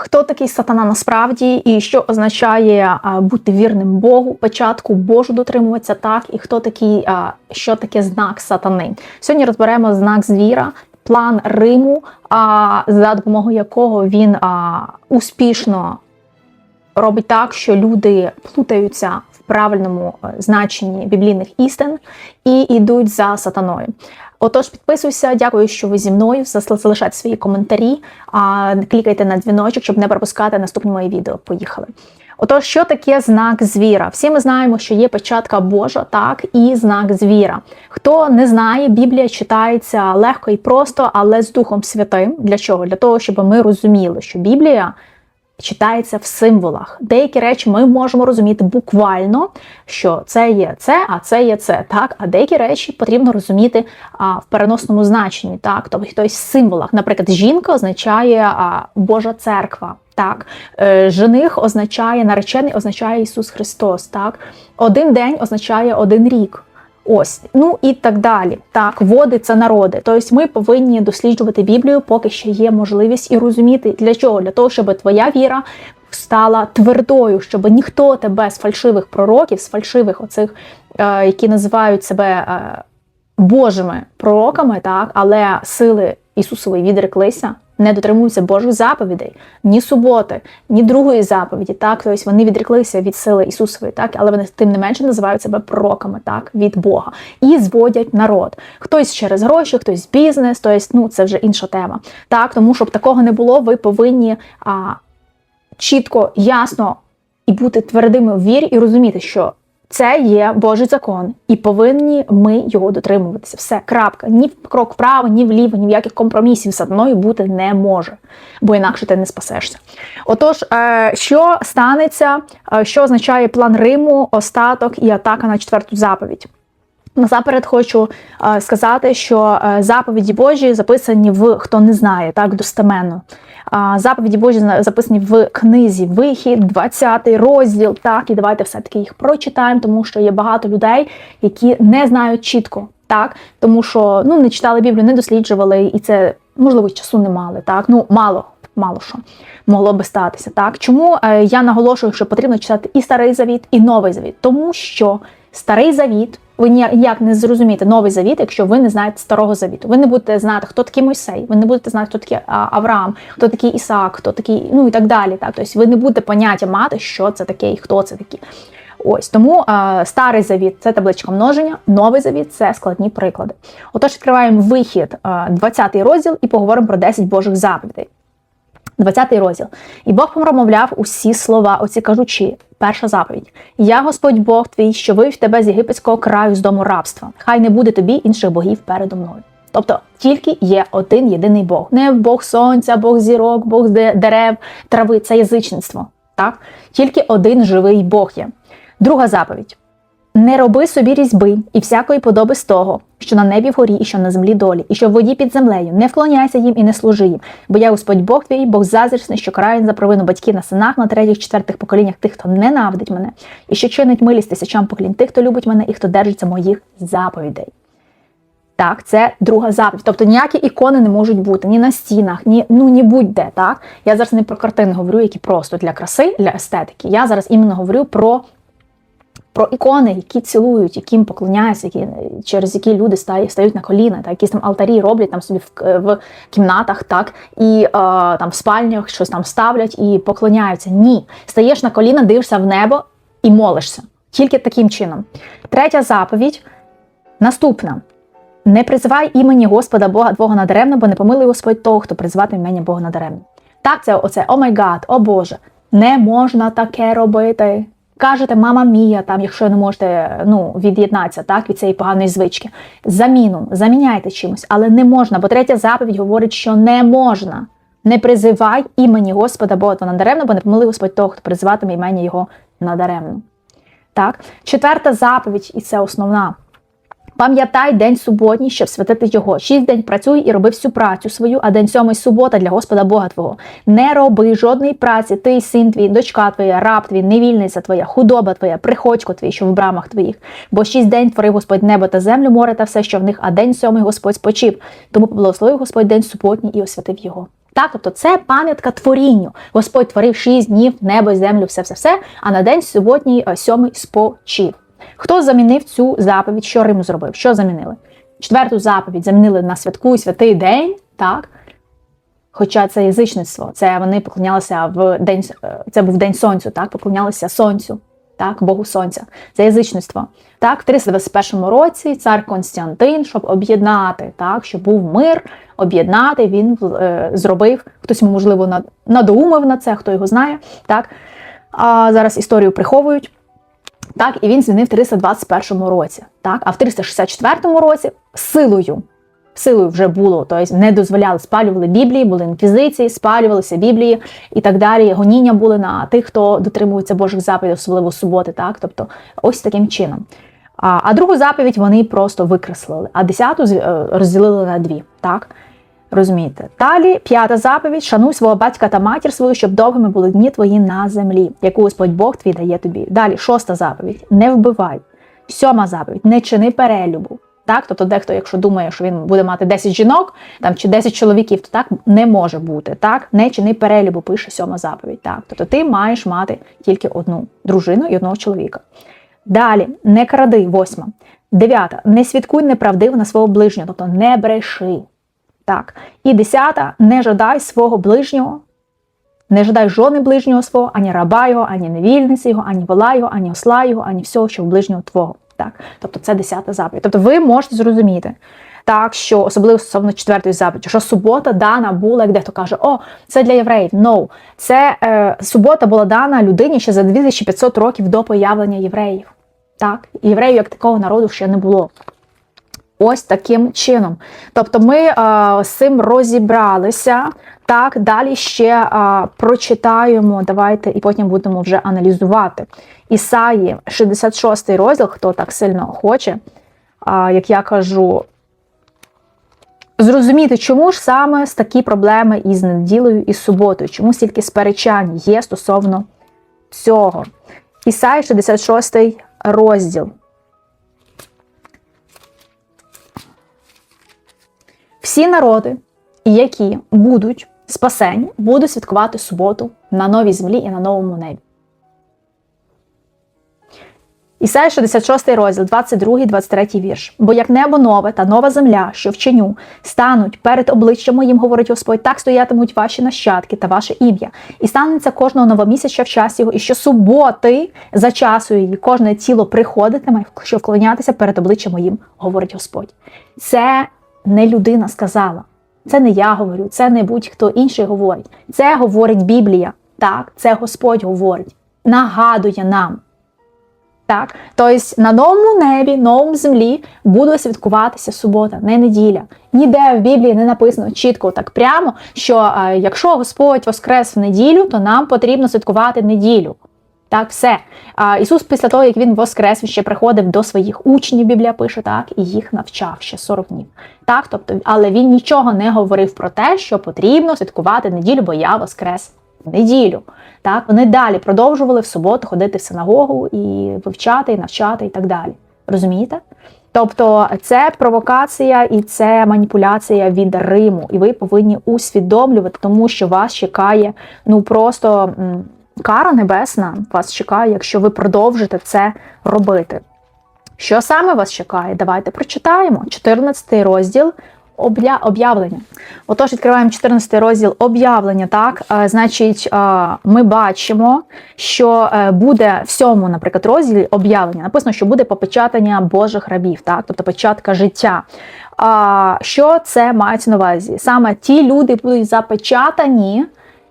Хто такий сатана насправді, і що означає бути вірним Богу, початку Божу дотримуватися, так, і хто такий, що таке знак сатани? Сьогодні розберемо знак звіра, план Риму, за допомогою якого він успішно робить так, що люди плутаються в правильному е, значенні біблійних істин і йдуть за сатаною. Отож, підписуйся, дякую, що ви зі мною. Залишайте свої коментарі, а клікайте на дзвіночок, щоб не пропускати наступні мої відео. Поїхали. Отож, що таке знак звіра? Всі ми знаємо, що є початка Божа, так, і знак звіра. Хто не знає, Біблія читається легко і просто, але з Духом Святим. Для чого? Для того, щоб ми розуміли, що Біблія читається в символах. Деякі речі ми можемо розуміти буквально, що це є це, а це є це. Так, а деякі речі потрібно розуміти а, в переносному значенні, так, тобто в символах. Наприклад, жінка означає а, Божа церква. Так, Е, жених означає наречений, означає Ісус Христос. Так, один день означає один рік. Ось, ну і так далі. Так, води це народи. Тобто ми повинні досліджувати Біблію, поки ще є можливість і розуміти для чого? Для того, щоб твоя віра стала твердою, щоб ніхто тебе з фальшивих пророків, з фальшивих оцих, е, які називають себе е, Божими пророками, так, але сили Ісусової відреклися. Не дотримуються Божих заповідей, ні суботи, ні другої заповіді. Так, тобто вони відреклися від сили Ісусової, так, але вони тим не менше називають себе пророками, так, від Бога і зводять народ. Хтось через гроші, хтось бізнес, тобто, ну це вже інша тема. Так, тому щоб такого не було, ви повинні а, чітко, ясно і бути твердими в вірі, і розуміти, що це є Божий закон, і повинні ми його дотримуватися. Все, крапка. Ні в крок вправо, ні вліво, ні в яких компромісів з одною бути не може, бо інакше ти не спасешся. Отож, е, що станеться, е, що означає план Риму, остаток і атака на четверту заповідь? Насамперед хочу е, сказати, що е, заповіді Божі записані в хто не знає, так достеменно. Заповіді Божі записані в книзі Вихід, 20 розділ. Так, і давайте все-таки їх прочитаємо, тому що є багато людей, які не знають чітко, так, тому що ну не читали Біблію, не досліджували, і це можливо часу не мали. Так, ну мало. Мало що могло би статися. Так чому е, я наголошую, що потрібно читати і старий завіт, і новий завіт, тому що старий завіт ви ніяк не зрозумієте новий завіт, якщо ви не знаєте старого завіту. Ви не будете знати, хто такий Мойсей, ви не будете знати, хто такий Авраам, хто такий Ісаак, хто такий, ну і так далі. Так, тобто ви не будете поняття мати, що це таке і хто це такі. Ось тому е, старий завіт це табличка множення, новий завіт це складні приклади. Отож, відкриваємо вихід, е, 20 розділ, і поговоримо про 10 Божих заповідей. 20 розділ. І Бог промовляв усі слова, оці кажучи, перша заповідь: Я Господь Бог твій, що вивів тебе з єгипетського краю з дому рабства. Хай не буде тобі інших богів передо мною. Тобто тільки є один єдиний Бог. Не Бог сонця, Бог зірок, Бог де- дерев, трави це язичництво. Так? Тільки один живий Бог є. Друга заповідь. Не роби собі різьби і всякої подоби з того, що на небі вгорі і що на землі долі, і що в воді під землею. Не вклоняйся їм і не служи їм, бо я Господь Бог твій, Бог зазрісний, що карає за провину батьків на синах, на третіх, четвертих поколіннях тих, хто ненавидить мене, і що чинить милість тисячам поколінь тих, хто любить мене і хто держиться моїх заповідей. Так, це друга заповідь. Тобто ніякі ікони не можуть бути ні на стінах, ні ну ні будь-де. Так я зараз не про картини говорю, які просто для краси, для естетики. Я зараз іменно говорю про про ікони, які цілують, яким поклоняються, які, через які люди стають, на коліна, та якісь там алтарі роблять там собі в, в кімнатах, так і е, там в спальнях щось там ставлять і поклоняються. Ні, стаєш на коліна, дивишся в небо і молишся. Тільки таким чином. Третя заповідь наступна. Не призивай імені Господа Бога Твого надаремно, бо не помилуй Господь того, хто призиватиме імені Бога надаремно. Так, це оце о май гад, о Боже, не можна таке робити. Кажете, мама мія, там, якщо не можете ну, від'єднатися так, від цієї поганої звички. Заміну, заміняйте чимось, але не можна, бо третя заповідь говорить, що не можна. Не призивай імені Господа Бога Твого надаремно, бо не помили Господь того, хто призиватиме імені Його надаремно. Так? Четверта заповідь, і це основна. Пам'ятай день суботній, щоб святити його. Шість день працюй і роби всю працю свою, а день сьомий субота для Господа Бога Твого. Не роби жодної праці, ти, син твій, дочка твоя, раб твій, невільниця твоя, худоба твоя, приходько твій, що в брамах твоїх. Бо шість день творив Господь небо та землю, море та все, що в них, а день сьомий Господь спочив. Тому поблагословив Господь день суботній і освятив його. Так, тобто це пам'ятка творінню. Господь творив шість днів, небо, землю, все, все, все. А на день суботній е, сьомий спочив. Хто замінив цю заповідь? Що Рим зробив? Що замінили? Четверту заповідь замінили на святку і святий день, так? Хоча це язичництво, це вони поклонялися в день, е, це був день сонцю, так, поклонялися сонцю, так, Богу Сонця. Це язичництво. Так, в 321 році цар Константин, щоб об'єднати, так, щоб був мир, об'єднати, він е, зробив, хтось йому, можливо, над- надоумив на це, хто його знає. Так. А зараз історію приховують. Так, і він змінив в 321 році. Так, а в 364 році силою. Силою вже було, тобто не дозволяли, спалювали Біблії, були інквізиції, спалювалися Біблії і так далі. Гоніння були на тих, хто дотримується Божих заповідей, особливо суботи. Так, тобто ось таким чином. А, а другу заповідь вони просто викреслили, а десяту е, розділили на дві. Так? Розумієте? Далі п'ята заповідь: шануй свого батька та матір свою, щоб довгими були дні твої на землі, яку Господь Бог твій дає тобі. Далі шоста заповідь: не вбивай. Сьома заповідь не чини перелюбу. Так, тобто дехто, якщо думає, що він буде мати 10 жінок там чи 10 чоловіків, то так не може бути. Так, не чини перелюбу, пише сьома заповідь. Так, тобто ти маєш мати тільки одну дружину і одного чоловіка. Далі не кради, восьма. Дев'ята. Не свідкуй неправдиво на свого ближнього, тобто не бреши. Так. І десята не жадай свого ближнього, не жадай жони ближнього свого, ані раба його, ані невільниці його, ані вола його, ані осла його, ані всього, що в ближнього твого. Так. Тобто це десята заповідь. Тобто ви можете зрозуміти. Так, що особливо стосовно четвертої заповіді, що субота дана була, як дехто каже, о, це для євреїв. No. Це е, субота була дана людині ще за 2500 років до появлення євреїв. Так, євреїв як такого народу ще не було. Ось таким чином. Тобто ми е, з цим розібралися. Так, далі ще е, прочитаємо, давайте і потім будемо вже аналізувати. Ісаї, 66 розділ, хто так сильно хоче, е, як я кажу, зрозуміти, чому ж саме такі проблеми із неділею і суботою, чому стільки сперечань є стосовно цього. Ісаї, 66 розділ. Всі народи, які будуть спасені, будуть святкувати суботу на новій землі і на новому небі. Ісая 66 розділ, 22, 23 вірш. Бо як небо нове та нова земля, що вченю, стануть перед обличчям моїм, говорить Господь, так стоятимуть ваші нащадки та ваше ім'я. І станеться кожного новомісяця в час його, і що суботи за часу її кожне тіло приходитиме, що вклонятися перед обличчям моїм, говорить Господь. Це не людина сказала. Це не я говорю, це не будь-хто інший говорить. Це говорить Біблія. Так, це Господь говорить, нагадує нам. Так, тобто на новому небі, новому землі буде святкуватися субота, не неділя. Ніде в Біблії не написано чітко так прямо, що е, якщо Господь воскрес в неділю, то нам потрібно святкувати неділю. Так, все. А, Ісус після того, як він воскрес, він ще приходив до своїх учнів, Біблія пише, так, і їх навчав ще 40 днів. Так, тобто, але він нічого не говорив про те, що потрібно святкувати неділю, бо я воскрес в неділю. Так, вони далі продовжували в суботу ходити в синагогу і вивчати, і навчати, і так далі. Розумієте? Тобто це провокація і це маніпуляція від Риму, і ви повинні усвідомлювати, тому що вас чекає ну просто кара небесна вас чекає, якщо ви продовжите це робити. Що саме вас чекає? Давайте прочитаємо. 14 розділ об'явлення. Отож, відкриваємо 14 розділ об'явлення. Так, Е, значить, е, ми бачимо, що е, буде в сьому, наприклад, розділі об'явлення. Написано, що буде попечатання Божих рабів, так, тобто початка життя. Що це мається на увазі? Саме ті люди будуть запечатані.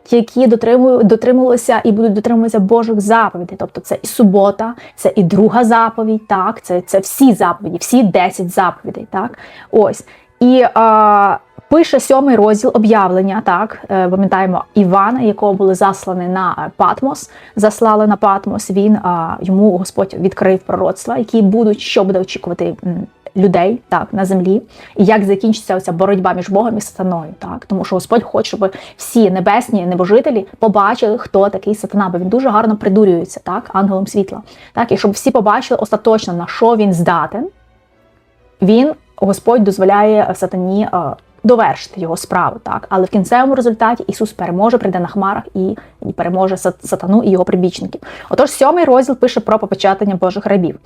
Які дотримують, дотримувалися і будуть дотримуватися Божих заповідей. Тобто це і субота, це і друга заповідь, так, це, це всі заповіді, всі 10 заповідей. Так, ось. І е, пише сьомий розділ об'явлення. Так, е, пам'ятаємо Івана, якого були заслані на Патмос, заслали на Патмос. Він е, йому Господь відкрив пророцтва, які будуть, що буде очікувати людей так на землі, і як закінчиться оця боротьба між Богом і сатаною. Так, тому що Господь хоче, щоб всі небесні небожителі побачили, хто такий сатана, бо він дуже гарно придурюється, так, ангелом світла. Так, і щоб всі побачили остаточно на що він здатен. Він Господь дозволяє сатані е, довершити його справу, так але в кінцевому результаті Ісус переможе, прийде на хмарах і, і переможе сат- сатану і його прибічників. Отож, сьомий розділ пише про попечатання Божих рабів.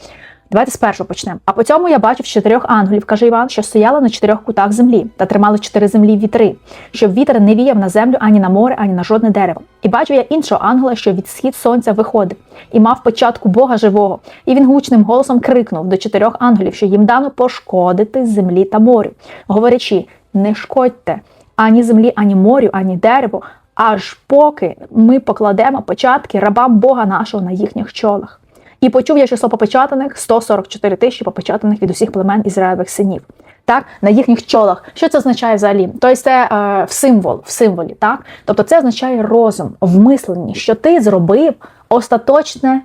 Давайте спершу почнемо. А по цьому я бачив чотирьох ангелів, каже Іван, що стояли на чотирьох кутах землі та тримали чотири землі вітри, щоб вітер не віяв на землю ані на море, ані на жодне дерево. І бачив я іншого ангела, що від схід сонця виходив, і мав початку Бога живого. І він гучним голосом крикнув до чотирьох ангелів, що їм дано пошкодити землі та морю, говорячи: не шкодьте ані землі, ані морю, ані дереву, аж поки ми покладемо початки рабам Бога нашого на їхніх чолах. І почув я число попечатаних 144 тисячі попечатаних від усіх племен Ізраїлевих синів. Так, на їхніх чолах. Що це означає взагалі? Тобто це е, в символ, в символі, так? Тобто це означає розум, в що ти зробив остаточне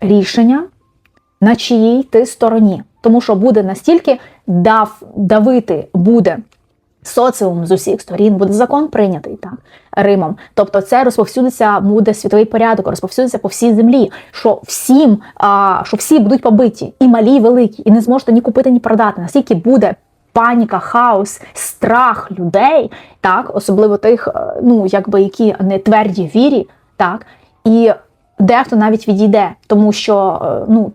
рішення, на чиїй ти стороні. Тому що буде настільки дав, давити буде соціум з усіх сторін, буде закон прийнятий так, Римом. Тобто це розповсюдиться, буде світовий порядок, розповсюдиться по всій землі, що всім, а, що всі будуть побиті, і малі, і великі, і не зможете ні купити, ні продати. Настільки буде паніка, хаос, страх людей, так, особливо тих, е, ну якби які не тверді вірі, так, і дехто навіть відійде, тому що е, ну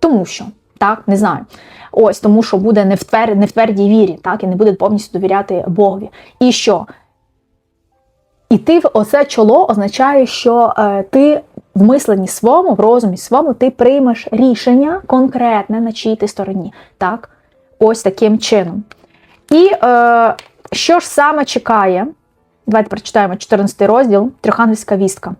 тому що так не знаю. Ось тому, що буде не в твер, не в твердій вірі, так і не буде повністю довіряти Богові. І що? Іти в оце чоло означає, що е, ти в мисленні своєму, в розумі своєму, ти приймеш рішення конкретне на чиїй ти стороні. Так? Ось таким чином. І е, що ж саме чекає? Давайте прочитаємо 14 розділ, трьохангельська вістка.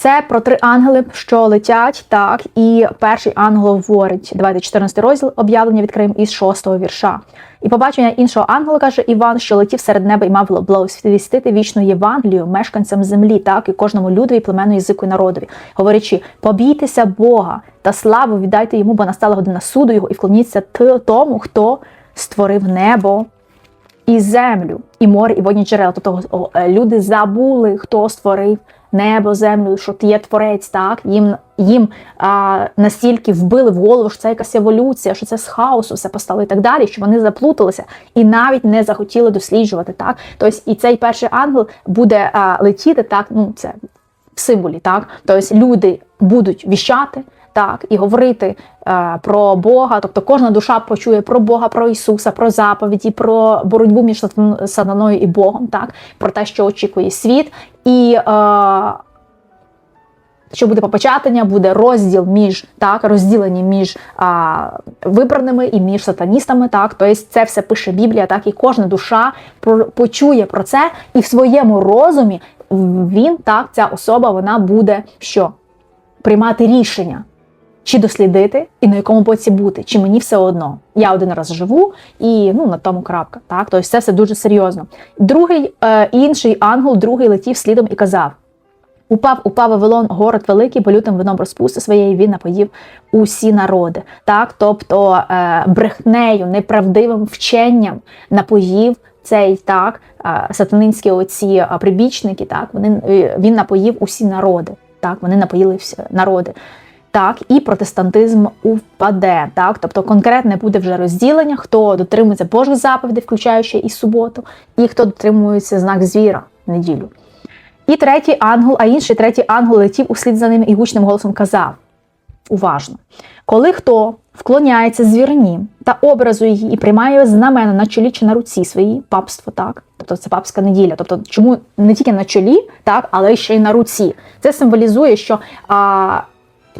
Це про три ангели, що летять, так, і перший ангел говорить. Давайте 14 розділ об'явлення відкриємо із 6 вірша. І побачення іншого ангела каже Іван, що летів серед неба і мав благосвістити вічну Євангелію мешканцям землі, так і кожному людові, племену, язику і народові, говорячи: побійтеся Бога та славу віддайте йому, бо настала година суду його, і вклоніться тому, хто створив небо і землю, і море, і водні джерела. Тобто е, люди забули, хто створив небо, землю, що ти є творець, так їм їм а, настільки вбили в голову, що це якась еволюція, що це з хаосу все постало і так далі, що вони заплуталися і навіть не захотіли досліджувати. Так, тобто і цей перший ангел буде а, летіти, так, ну це в символі, так, тобто люди будуть віщати. Так, і говорити е, про Бога, тобто кожна душа почує про Бога, про Ісуса, про заповіді, про боротьбу між сатаною і Богом, так, про те, що очікує світ, і е, що буде попечатання, буде розділ між так, розділені між а, вибраними і між сатаністами. Так, тобто це все пише Біблія, так, і кожна душа почує про це, і в своєму розумі він, так, ця особа, вона буде що? Приймати рішення. Чи дослідити і на якому боці бути, чи мені все одно. Я один раз живу і ну на тому крапка. Так, тобто це все дуже серйозно. Другий е, інший ангел, другий летів слідом і казав: Упав, упав Вавилон, город великий, бо лютим вином розпусти своєї він напоїв усі народи. Так, тобто е, брехнею, неправдивим вченням напоїв цей так, е, сатанинські оці е, прибічники. Так, вони він напоїв усі народи. Так, вони напоїли всі народи. Так, і протестантизм упаде. Так, тобто конкретне буде вже розділення, хто дотримується Божих заповідей, включаючи і суботу, і хто дотримується знак звіра неділю. І третій ангел, а інший третій ангел летів услід за ним і гучним голосом казав: Уважно, коли хто вклоняється звірині та образу її і приймає знамена на чолі чи на руці своїй, папство, так? Тобто це папська неділя. Тобто, чому не тільки на чолі, так, але ще й на руці. Це символізує, що а,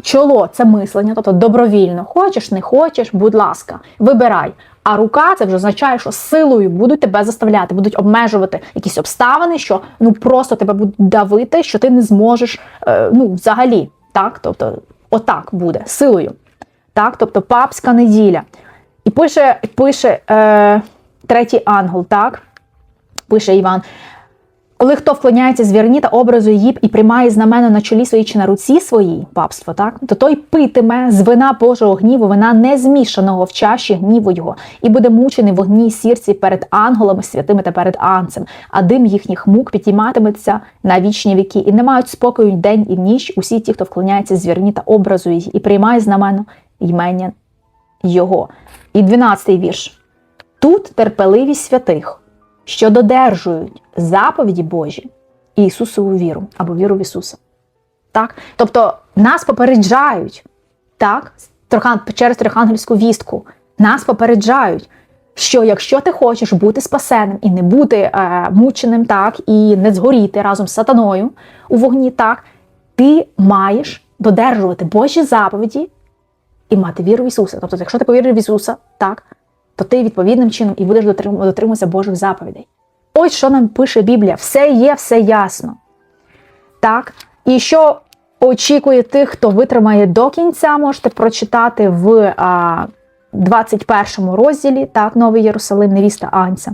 чоло це мислення, тобто добровільно, хочеш, не хочеш, будь ласка, вибирай. А рука це вже означає, що силою будуть тебе заставляти, будуть обмежувати якісь обставини, що ну просто тебе будуть давити, що ти не зможеш е, ну, взагалі. Так, тобто, отак буде силою. Так, тобто папська неділя. І пише, пише е, третій ангел, так? Пише Іван. Коли хто вклоняється звірні та образу її і приймає знамена на чолі своїй чи на руці своїй, папство, так, то той питиме з вина Божого гніву, вина не змішаного в чаші гніву його, і буде мучений в огні сірці перед ангелами святими та перед анцем, а дим їхніх мук підійматиметься на вічні віки, і не мають спокою день і ніч усі ті, хто вклоняється звірні та образу її, і приймає знамено ймення його. І 12-й вірш. Тут терпеливість святих, що додержують заповіді Божі і Ісусову віру або віру в Ісуса. Так? Тобто нас попереджають так, через трьохангельську вістку, нас попереджають, що якщо ти хочеш бути спасеним і не бути е, мученим, так, і не згоріти разом з сатаною у вогні, так, ти маєш додержувати Божі заповіді і мати віру в Ісуса. Тобто, якщо ти повірив в Ісуса, так, то ти відповідним чином і будеш дотримуватися Божих заповідей. Ось що нам пише Біблія: все є, все ясно. Так? І що очікує тих, хто витримає до кінця, можете прочитати в а, 21 розділі, так, Новий Єрусалим, невіста Анця.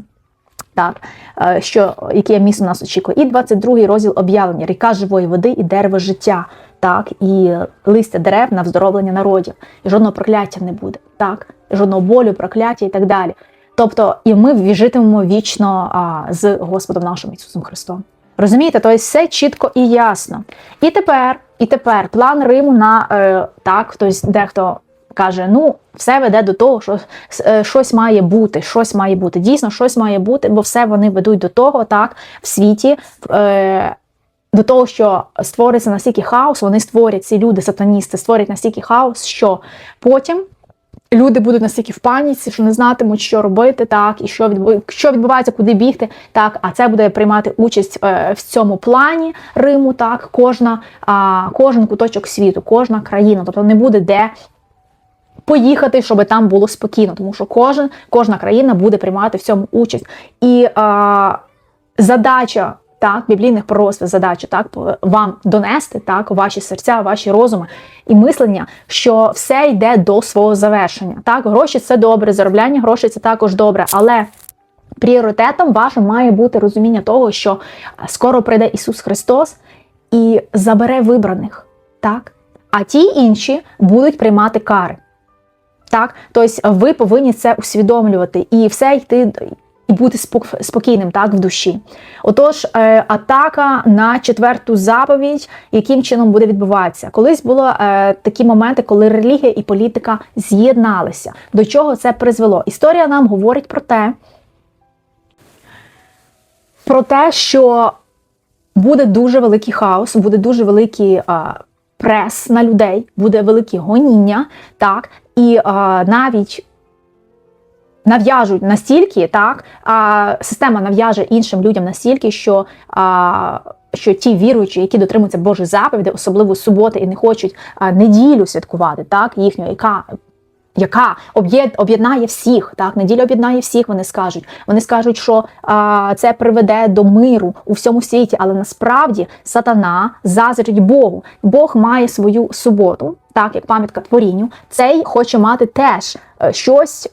Так, е, що, яке місто нас очікує. І 22 розділ об'явлення, ріка живої води і дерево життя, так, і листя дерев на вздоровлення народів. І жодного прокляття не буде, так, жодного болю, прокляття і так далі. Тобто, і ми житимемо вічно а, з Господом нашим Ісусом Христом. Розумієте, тобто все чітко і ясно. І тепер, і тепер план Риму на е, так, хтось дехто каже: ну, все веде до того, що е, щось має бути, щось має бути. Дійсно, щось має бути, бо все вони ведуть до того, так, в світі. Е, до того, що створиться настільки хаос, вони створять ці люди, сатаністи, створять настільки хаос, що потім люди будуть настільки в паніці, що не знатимуть, що робити, так, і що відбу... що відбувається, куди бігти. Так, а це буде приймати участь е, в цьому плані Риму, так, кожна, а, кожен куточок світу, кожна країна. Тобто не буде де. Поїхати, щоб там було спокійно, тому що кожен, кожна країна буде приймати в цьому участь. І а, задача так, біблійних пророцтв, задача так, вам донести так, ваші серця, ваші розуми і мислення, що все йде до свого завершення. Так, Гроші це добре, заробляння грошей це також добре, але пріоритетом вашим має бути розуміння того, що скоро прийде Ісус Христос і забере вибраних. так, А ті інші будуть приймати кари. Так, тобто ви повинні це усвідомлювати і все йти і бути спокійним так в душі. Отож, е, атака на четверту заповідь, яким чином буде відбуватися? Колись були е, такі моменти, коли релігія і політика з'єдналися. До чого це призвело? Історія нам говорить про те, про те, що буде дуже великий хаос, буде дуже великий е, прес на людей, буде велике гоніння, так, і а, навіть нав'яжуть настільки, так, а система нав'яже іншим людям настільки, що а, що ті віруючі, які дотримуються Божих заповідей, особливо суботи, і не хочуть а, неділю святкувати, так, їхню, яка. Яка об'єднає всіх, так неділя об'єднає всіх. Вони скажуть. Вони скажуть, що а, це приведе до миру у всьому світі, але насправді сатана зазирить Богу. Бог має свою суботу, так як пам'ятка творінню. Цей хоче мати теж е, щось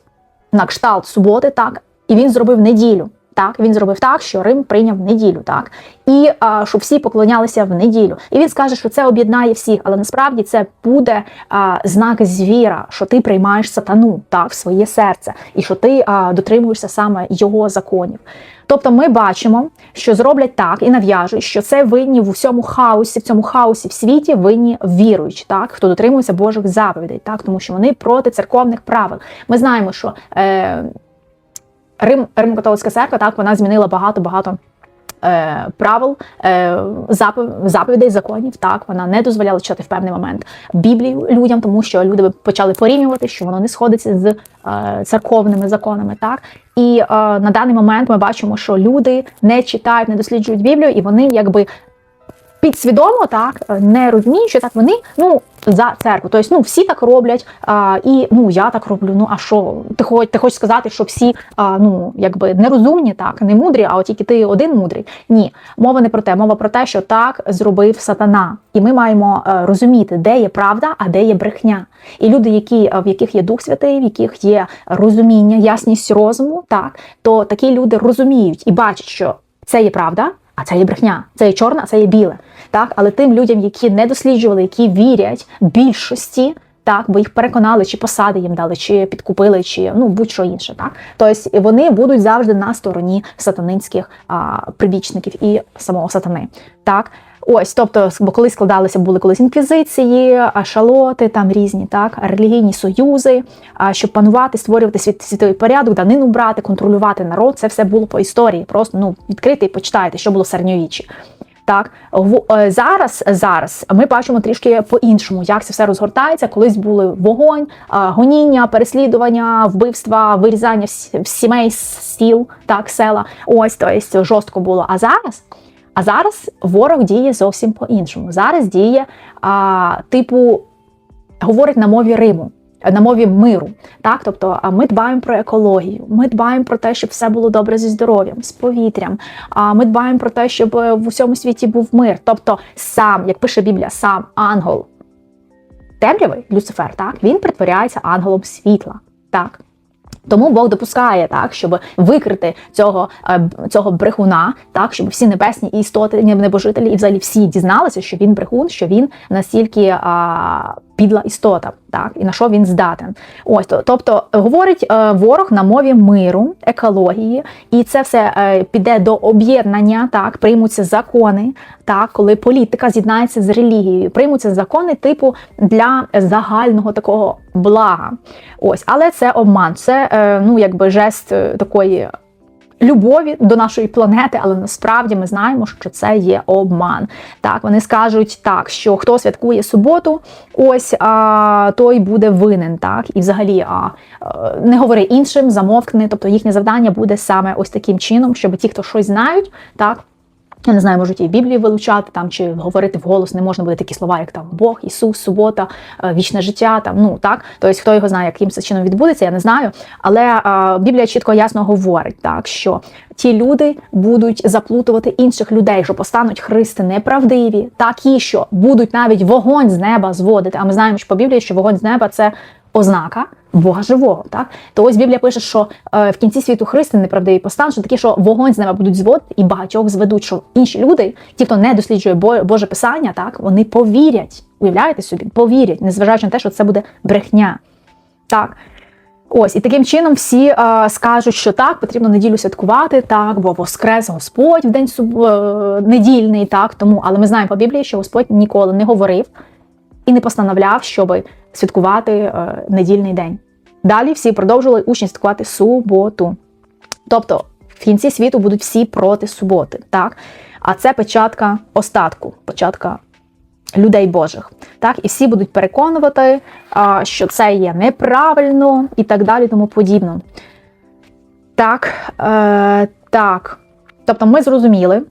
на кшталт суботи, так, і він зробив неділю. Так, він зробив так, що Рим прийняв неділю, так і а, щоб всі поклонялися в неділю. І він скаже, що це об'єднає всіх, але насправді це буде а, знак звіра, що ти приймаєш сатану так в своє серце, і що ти а, дотримуєшся саме його законів. Тобто, ми бачимо, що зроблять так і нав'яжуть, що це винні в усьому хаосі, в цьому хаосі в світі винні віруючі, так хто дотримується Божих заповідей, так тому що вони проти церковних правил. Ми знаємо, що. Е, Рим, Рим-католицька церква так вона змінила багато багато. Е, правил е, заповідей, законів так вона не дозволяла читати в певний момент Біблію людям, тому що люди почали порівнювати, що воно не сходиться з е, церковними законами. Так і на даний момент ми бачимо, що люди не читають, не досліджують Біблію, і вони якби підсвідомо так не розуміють, що так вони ну за церкву. Тобто, ну всі так роблять, а, і ну я так роблю. Ну а що? Ти хоч ти хочеш сказати, що всі а, ну якби нерозумні, так не мудрі, а от тільки ти один мудрий. Ні, мова не про те, мова про те, що так зробив сатана, і ми маємо а, розуміти, де є правда, а де є брехня. І люди, які в яких є Дух Святий, в яких є розуміння, ясність розуму, так то такі люди розуміють і бачать, що це є правда. А це є брехня, це є чорне, а це є біле. Так, але тим людям, які не досліджували, які вірять більшості, так, бо їх переконали, чи посади їм дали, чи підкупили, чи ну будь-що інше. Так, тобто вони будуть завжди на стороні сатанинських а, прибічників і самого сатани. Так, Ось, тобто, бо коли складалися, були колись інквізиції, а шалоти, там різні так, релігійні союзи, а, щоб панувати, створювати світ, світовий порядок, данину брати, контролювати народ. Це все було по історії. Просто ну відкрити і почитайте, що було в середньовіччі. Так в е, зараз, зараз ми бачимо трішки по-іншому, як це все розгортається. Колись були вогонь, гоніння, переслідування, вбивства, вирізання сімей, сіл, так, села. Ось то есть, жорстко було. А зараз, а зараз ворог діє зовсім по-іншому. Зараз діє, а, типу, говорить на мові Риму. На мові миру, так тобто, а ми дбаємо про екологію, ми дбаємо про те, щоб все було добре зі здоров'ям, з повітрям. А ми дбаємо про те, щоб е, в усьому світі був мир. Тобто, сам, як пише Біблія, сам ангел темряви, Люцифер, так він притворяється ангелом світла. Так. Тому Бог допускає так, щоб викрити цього, е, цього брехуна, так щоб всі небесні істоти, небожителі і взагалі всі дізналися, що він брехун, що він настільки а, підла істота, так і на що він здатен. Ось то, тобто говорить е, ворог на мові миру, екології, і це все е, піде до об'єднання. Так приймуться закони, так коли політика з'єднається з релігією, приймуться закони типу для загального такого блага. Ось, але це обман, це е, ну якби жест е, такої. Любові до нашої планети, але насправді ми знаємо, що це є обман. Так, вони скажуть так, що хто святкує суботу, ось а, той буде винен. Так, і взагалі а, не говори іншим, замовкни. Тобто їхнє завдання буде саме ось таким чином, щоб ті, хто щось знають, так. Я не знаю, можуть і в Біблії вилучати там чи говорити вголос, не можна буде такі слова, як там Бог, Ісус, субота, е, вічне життя. Там ну так. Тобто, хто його знає, яким чином відбудеться, я не знаю. Але е, Біблія чітко ясно говорить, так що ті люди будуть заплутувати інших людей, що постануть христи неправдиві, такі, що будуть навіть вогонь з неба зводити. А ми знаємо, що по Біблії, що вогонь з неба це ознака Бога живого. Так то ось Біблія пише, що е, в кінці світу христи неправдиві постануть, що такі, що вогонь з неба будуть зводити, і багатьох зведуть, що інші люди, ті, хто не досліджує Боже Писання, так вони повірять. Уявляєте собі, повірять, незважаючи на те, що це буде брехня. Так. Ось, і таким чином всі е, скажуть, що так, потрібно неділю святкувати, так, бо воскрес Господь в день суб... е, недільний, так, тому, але ми знаємо по Біблії, що Господь ніколи не говорив і не постановляв, щоб святкувати е, недільний день. Далі всі продовжували учні святкувати суботу. Тобто в кінці світу будуть всі проти суботи, так? А це початка остатку, початка людей Божих. Так, і всі будуть переконувати, що це є неправильно і так далі, тому подібно. Так, е, так. Тобто ми зрозуміли,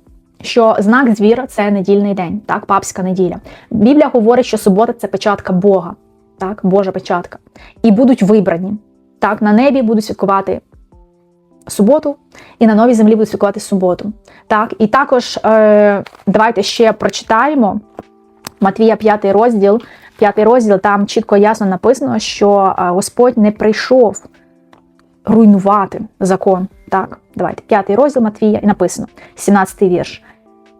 що знак звіра це недільний день, так, папська неділя. Біблія говорить, що субота це печатка Бога, так, Божа печатка. І будуть вибрані. Так, на небі будуть святкувати суботу, і на новій землі будуть святкувати суботу. Так, і також е, давайте ще прочитаємо Матвія 5 розділ. 5 розділ там чітко ясно написано, що е, Господь не прийшов руйнувати закон. Так, давайте, 5 розділ Матвія, і написано, 17 вірш.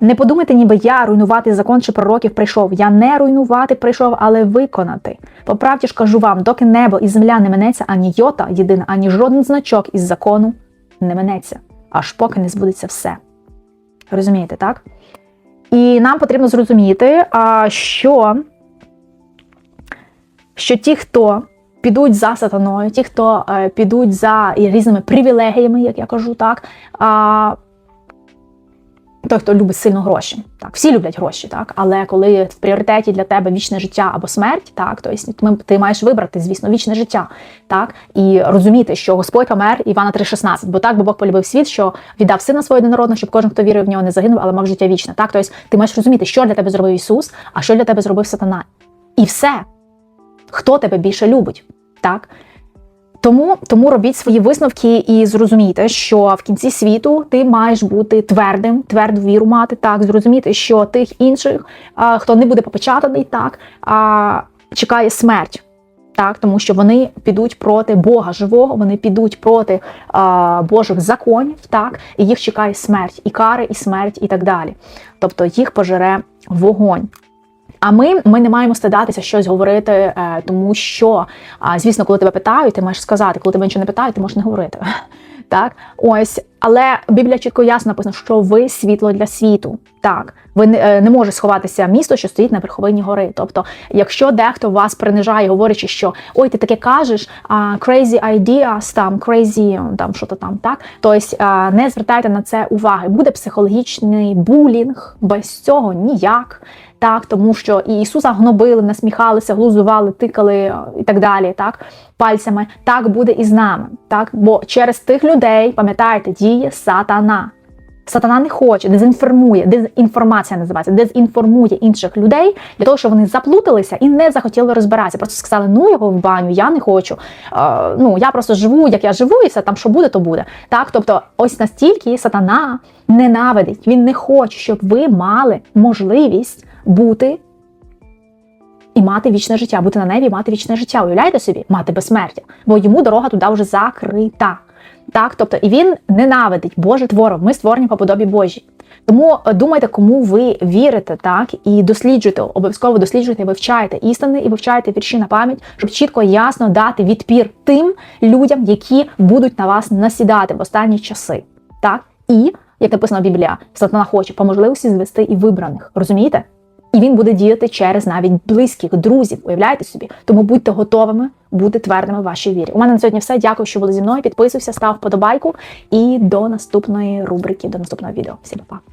Не подумайте, ніби я руйнувати закон чи пророків прийшов. Я не руйнувати прийшов, але виконати. По правді ж кажу вам, доки небо і земля не минеться, ані йота єдина, ані жоден значок із закону не минеться, аж поки не збудеться все. Розумієте, так? І нам потрібно зрозуміти, що, що ті, хто підуть за сатаною, ті, хто е, підуть за різними привілегіями, як я кажу, так. Той, хто любить сильно гроші. Так, всі люблять гроші, так. Але коли в пріоритеті для тебе вічне життя або смерть, так, то ми- ти маєш вибрати, звісно, вічне життя, так, і розуміти, що Господь помер Івана 3,16, бо так, бо Бог полюбив світ, що віддав сина свого єдинородного, щоб кожен, хто вірив в нього, не загинув, але мав життя вічне. Так, тобто ти маєш розуміти, що для тебе зробив Ісус, а що для тебе зробив сатана. І все. Хто тебе більше любить, так? Тому, тому робіть свої висновки і зрозумійте, що в кінці світу ти маєш бути твердим, тверду віру мати, так, зрозуміти, що тих інших, а, хто не буде попечатаний, так, а, чекає смерть. Так, тому що вони підуть проти Бога живого, вони підуть проти а, Божих законів, так, і їх чекає смерть, і кари, і смерть, і так далі. Тобто їх пожере вогонь. А ми, ми не маємо стидатися щось говорити, е, тому що, звісно, коли тебе питають, ти маєш сказати, коли тебе нічого не питають, ти можеш не говорити. Так, ось, Але Біблія чітко ясно написано, що ви світло для світу. Так, ви не, е, не може сховатися місто, що стоїть на верховині гори. Тобто, якщо дехто вас принижає, говорячи, що ой, ти таке кажеш, а, crazy ideas, там crazy, там що то там, так тобто не звертайте на це уваги. Буде психологічний булінг, без цього ніяк. Так, тому що і Ісуса гнобили, насміхалися, глузували, тикали е, і так далі, так пальцями. Так буде і з нами. Так, бо через тих людей, пам'ятаєте, діє сатана. Сатана не хоче, дезінформує, дезінформація називається, дезінформує інших людей для того, щоб вони заплуталися і не захотіли розбиратися. Просто сказали, ну його в баню, я не хочу. Е, ну я просто живу, як я живу, і все там, що буде, то буде. Так, тобто, ось настільки сатана ненавидить, він не хоче, щоб ви мали можливість бути і мати вічне життя, бути на небі, і мати вічне життя. Уявляєте собі, мати безсмертя, бо йому дорога туди вже закрита. Так, тобто, і він ненавидить Боже творо. Ми створені по подобі Божій. Тому е, думайте, кому ви вірите, так і досліджуйте, обов'язково досліджуйте, вивчайте істини і вивчайте вірші на пам'ять, щоб чітко і ясно дати відпір тим людям, які будуть на вас насідати в останні часи. Так і як написано Біблія, сатана хоче по можливості звести і вибраних. Розумієте? І він буде діяти через навіть близьких друзів. Уявляєте собі? Тому будьте готовими бути твердими в вашій вірі. У мене на сьогодні все. Дякую, що були зі мною. Підписуйся, став вподобайку і до наступної рубрики, до наступного відео. Всім па-па.